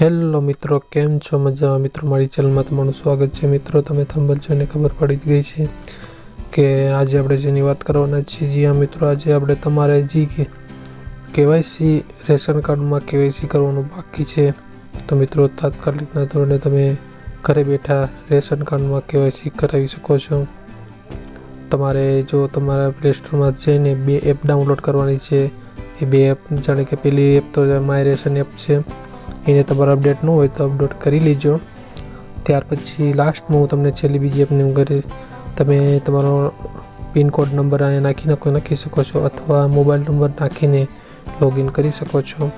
Hello મિત્રો, કેમ છો? મજામાં? મિત્રો, મારી ચેનલમાં તમારું સ્વાગત છે. મિત્રો, તમે થંબલ જોઈને ખબર પડી જ ગઈ છે કે આજે આપણે જેની વાત કરવાના છીએ, જી હા મિત્રો, આજે આપણે તમારે જી કેવાયસી રેશન કાર્ડમાં કેવાયસી કરવાનું બાકી છે. તો મિત્રો તાત્કાલિકના ધોરણે તમે ઘરે બેઠા રેશન કાર્ડમાં કેવાયસી કરાવી શકો છો. તમારે જો તમારા પ્લે સ્ટોરમાં જઈને બે એપ ડાઉનલોડ કરવાની છે. એ બે એપ, જાણે કે પેલી એપ તો માય રેશન એપ છે. એને તમારે અપડેટ ન હોય તો અપડેટ કરી લેજો. ત્યાર પછી લાસ્ટમાં હું તમને છેલ્લી બીજી એપની કરી તમે તમારો પિનકોડ નંબર અહીંયા નાખી નાખો, નાખી શકો છો અથવા મોબાઈલ નંબર નાખીને લોગિન કરી શકો છો.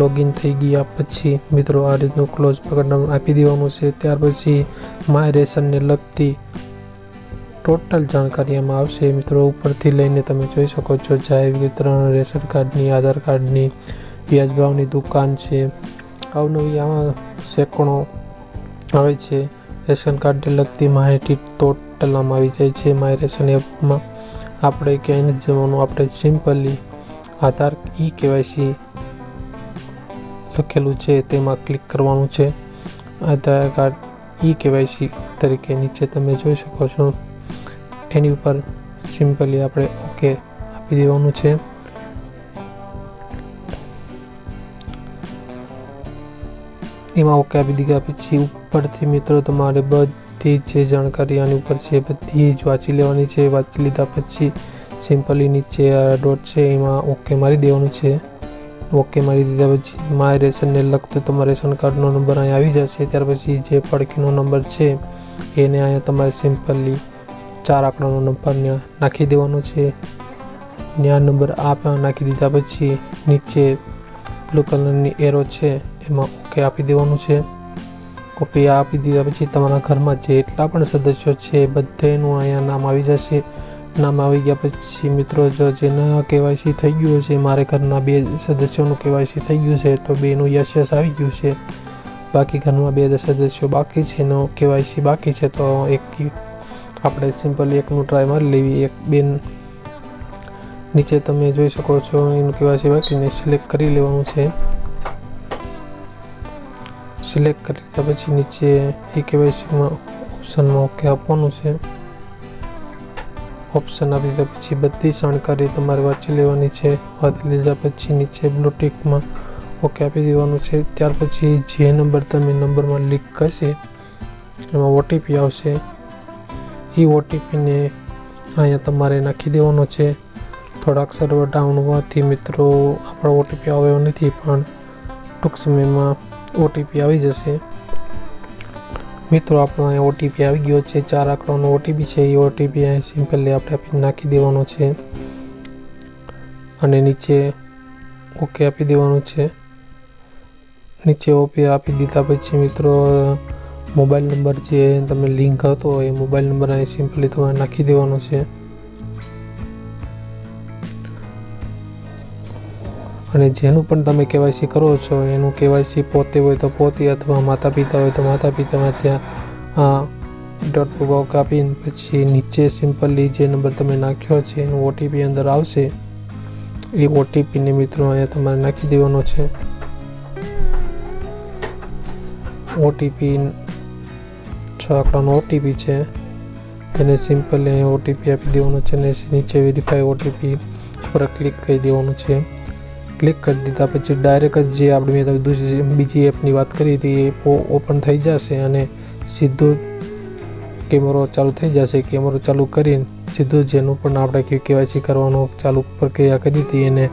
લોગિન થઈ ગયા પછી મિત્રો આ રીતનું ક્લોઝ બટન આપી દેવાનું છે. ત્યાર પછી માય રેશનને લગતી ટોટલ જાણકારી એમાં આવશે. મિત્રો ઉપરથી લઈને તમે જોઈ શકો છો જાહેર વિતરણ, રેશન કાર્ડની, આધાર કાર્ડની, વ્યાજભાવની દુકાન છે. અવનવી આમાં સેંકડો આવે છે. રેશન કાર્ડને લગતી માહિતી ટોટલ આમાં આવી જાય છે. માય રેશન એપમાં આપણે ક્યાંય નથી જવાનું. આપણે સિમ્પલી આધાર ઈ કેવાયસી લખેલું છે. તેમાં ક્લિક કરવાનું છે. આધાર કાર્ડ ઈ કેવાયસી તરીકે નીચે તમે જોઈ શકો છો. એની ઉપર સિમ્પલી આપણે ઓકે આપી દેવાનું છે. એમાં ઓકે આપી દીધા પછી ઉપરથી મિત્રો, તમારે બધી જે જાણકારી આની ઉપર છે, બધી જ વાંચી લેવાની છે. વાંચી લીધા પછી સિમ્પલી નીચે ડોટ છે, એમાં ઓકે મારી દેવાનું છે. ઓકે મારી દીધા પછી માય રેશનને લગતું તમારા રેશન કાર્ડનો નંબર અહીંયા આવી જશે. ત્યાર પછી જે પડખીનો નંબર છે, એને અહીંયા તમારે સિમ્પલી ચાર આંકડાનો નંબર નાખી દેવાનો છે. ત્યાં નંબર આ નાખી દીધા પછી નીચે બ્લુ કલરની એરો છે, એમાં ઓકે આપી દેવાનું છે? કોપી આપી દીધા પછી તમારા ઘરમાં જેટલા પણ સદસ્યો છે બધાનું અહીંયા નામ આવી જશે. નામ આવી ગયા પછી મિત્રો જો જેના કેવાયસી થઈ ગયું છે મારે ઘરના બે સદસ્યોનું કેવાયસી થઈ ગયું છે, તો બેનું યસ યસ આવી ગયું છે. બાકી ઘરમાં બે સદસ્યો બાકી છે એનો કેવાયસી બાકી છે, તો એક આપણે સિમ્પલી એકનું ટ્રાય મારી લેવી. એક બેન નીચે તમે જોઈ શકો છો, એનું કેવાયસી બાકીને સિલેક્ટ કરી લેવાનું છે. સિલેક્ટ કરી લીધા પછી નીચે એ કેવાયસીમાં ઓપ્શનમાં ઓકે આપવાનું છે. ઓપ્શન આપી દીધા પછી બધી જાણકારી તમારે વાંચી લેવાની છે. વાંચી લીધા પછી નીચે બ્લુ ટિકમાં ઓકે આપી દેવાનું છે. ત્યાર પછી જે નંબર તમે નંબરમાં લીક કરશે, એમાં ઓટીપી આવશે. એ ઓટીપીને અહીંયા તમારે નાખી દેવાનો છે. થોડાક સર્વર ડાઉન હોવાથી મિત્રો આપણો ઓટીપી આવ્યો નથી પણ ટૂંક સમયમાં ઓટીપી આવી જશે. મિત્રો, આપણો અહીંયા ઓટીપી આવી ગયો છે. ચાર આંકડાનો ઓટીપી છે. એ ઓટીપી અહીં સિમ્પલી આપણે આપી નાખી દેવાનો છે. અને નીચે ઓકે આપી દેવાનું છે. નીચે ઓપી આપી દીધા પછી મિત્રો, મોબાઈલ નંબર જે તમે લિંક હતો, એ મોબાઈલ નંબર અહીં સિમ્પલી તમારે નાખી દેવાનો છે. અને જેનું પણ તમે કેવાયસી કરો છો, એનું કેવાયસી પોતે હોય તો પોતે અથવા માતા પિતા હોય તો માતા પિતામાં ત્યાં ડોટ બોક આપીને પછી નીચે સિમ્પલી જે નંબર તમે નાખ્યો છે, એનું ઓટીપી અંદર આવશે. એ ઓટીપીને મિત્રો અહીંયા તમારે નાખી દેવાનો છે. ઓટીપી છ આંકડાનો ઓટીપી છે. એને સિમ્પલી અહીંયા ઓટીપી આપી દેવાનો છે અને નીચે વેરીફાઈ ઓટીપી પર ક્લિક કરી દેવાનું છે. ક્લિક કરી દીધા પછી ડાયરેક્ટ જે આપણે મેં બીજી એપની વાત કરી હતી, એ ઓપન થઈ જશે અને સીધો કેમેરો ચાલુ થઈ જશે. કેમેરો ચાલુ કરીને સીધો જેનું પણ આપણે કેવાયસી કરવાનો ચાલુ પ્રક્રિયા કરી હતી, એને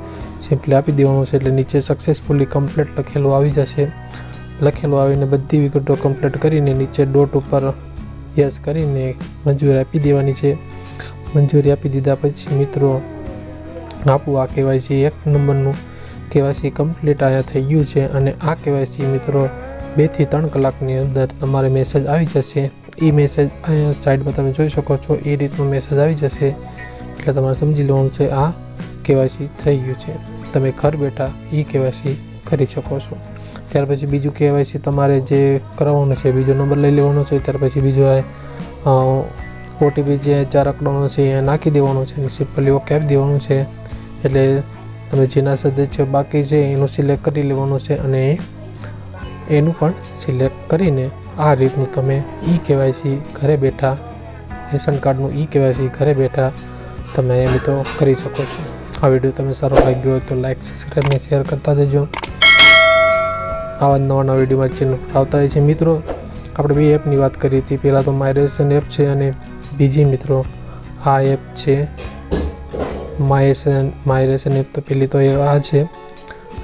સિમ્પલી આપી દેવાનું છે. એટલે નીચે સક્સેસફુલી કમ્પ્લીટ લખેલું આવી જશે. લખેલું આવીને બધી વિગતો કમ્પ્લીટ કરીને નીચે ડોટ ઉપર યસ કરીને મંજૂરી આપી દેવાની છે. મંજૂરી આપી દીધા પછી મિત્રો, આપું આ કેવાયસી એક નંબરનું. કેવાયસી કમ્પ્લીટ અહીંયા થઈ ગયું છે અને આ કેવાયસી મિત્રો બેથી ત્રણ કલાકની અંદર તમારે મેસેજ આવી જશે. એ મેસેજ અહીંયા સાઈડમાં તમે જોઈ શકો છો એ રીતનો મેસેજ આવી જશે. એટલે તમારે સમજી લેવાનું છે આ કેવાયસી થઈ ગયું છે. તમે ઘર બેઠા એ કેવાયસી કરી શકો છો. ત્યાર પછી બીજું કેવાયસી તમારે જે કરાવવાનું છે, બીજો નંબર લઈ લેવાનો છે, ત્યાર પછી બીજો ઓટીપી જે ચાર આંકડાનો છે, એ નાખી દેવાનો છે સિમ્પલી ઓકે આપી દેવાનું છે. એટલે તમે જેના સદસ્ય બાકી છે, એનું સિલેક્ટ કરી લેવાનું છે અને એનું પણ સિલેક્ટ કરીને આ રીતનું તમે ઈ કેવાયસી ઘરે બેઠા, રેશન કાર્ડનું ઈ કેવાયસી ઘરે બેઠા તમે મિત્રો કરી શકો છો. આ વીડિયો તમે સારો લાગ્યો હોય તો લાઈક સબસ્ક્રાઈબ અને શેર કરતા જજો. આવા નવા નવા વિડીયોમાં ચેનલ આવતા રહે છે મિત્રો. આપણે બે એપની વાત કરી હતી. પહેલાં તો માય રેશન એપ છે અને બીજી મિત્રો આ એપ છે માયરેશન માયરેશન એપ તો પહેલી તો એ આ છે.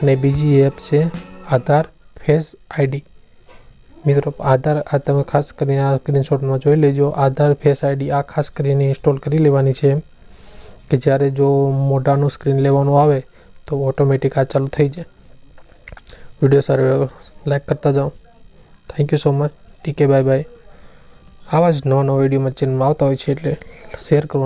અને બીજી એપ છે આધાર ફેસ આઈડી. મિત્રો, આધાર આ તમે ખાસ કરીને આ સ્ક્રીનશોટમાં જોઈ લેજો. આધાર ફેસ આઈડી આ ખાસ કરીને ઇન્સ્ટોલ કરી લેવાની છે કે જ્યારે જો મોઢાનું સ્ક્રીન લેવાનું આવે તો ઓટોમેટિક આ ચાલુ થઈ જાય. વીડિયો સારો લાઈક કરતા જાઓ. થેન્ક યુ સો મચ ટીકે બાય બાય આવા જ નવા નવા વિડીયોમાં ચેનલમાં આવતા હોય છે એટલે શેર કરવાનું